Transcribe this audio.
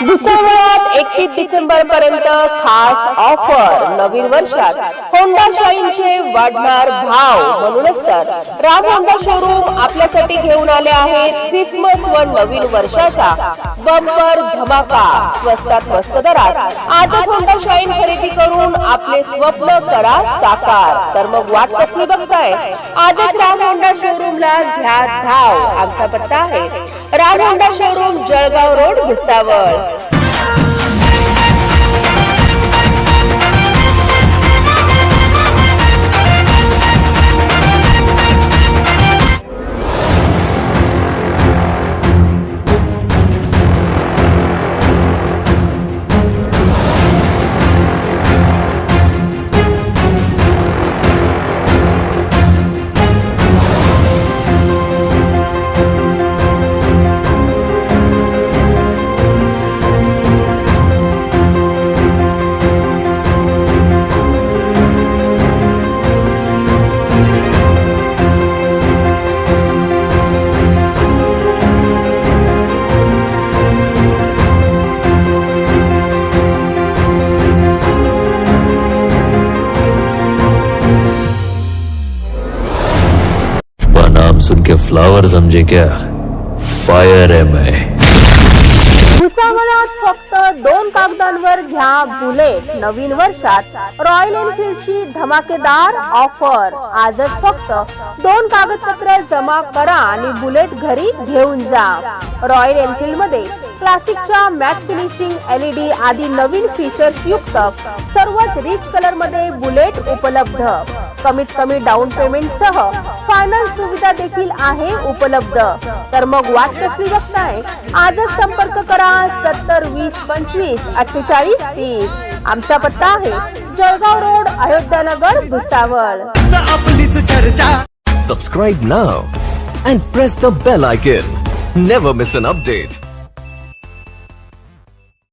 भुसावळात एकतीस डिसेंबर पर्यंत खास ऑफर नवीन वर्षात होंडा शाईनचे वाढणार भाव म्हणूनच तर राम होंडा शोरूम आपल्यासाठी घेऊन आले आहेत क्रिसमस व नवीन वर्षाचा बंपर धमाका. स्वस्तात मस्त दरात आजच होंडा शाईन खरेदी करून आपले स्वप्न करा साकार. तर मग वाट कसली बघताय? आजच राम होंडा शोरूमला घ्या धाव. आमचा पत्ता आहे Ram Honda showroom Jalgaon road Bhusawal. नाम सुन के फ्लावर समझे क्या? फायर है मैं। भुसावळात फक्त दोन कागदांवर घ्या बुलेट. नवीन वर्षात रॉयल एनफिल्डची धमाकेदार ऑफर आजच फक्त दोन कागदपत्र जमा करा आणि बुलेट घरी घेऊन जा. रॉयल एनफील्डमध्ये क्लासिकच्या मॅट फिनिशिंग एलईडी आदी नवीन फीचर्स युक्त सर्वच रिच कलरमध्ये बुलेट उपलब्ध. कमीत कमी डाऊन पेमेंट सह फायनान्स सुविधा देखील आहे उपलब्ध. तर मग वाट कसली बघताय आजच संपर्क करा. सत्तर वीस पंचवीस अठ्ठेचाळीस तीस. आमचा पत्ता आहे जळगाव रोड अयोध्यानगर भुसावळ. आपलीच चर्चा. Subscribe now and press the bell icon. Never miss an update.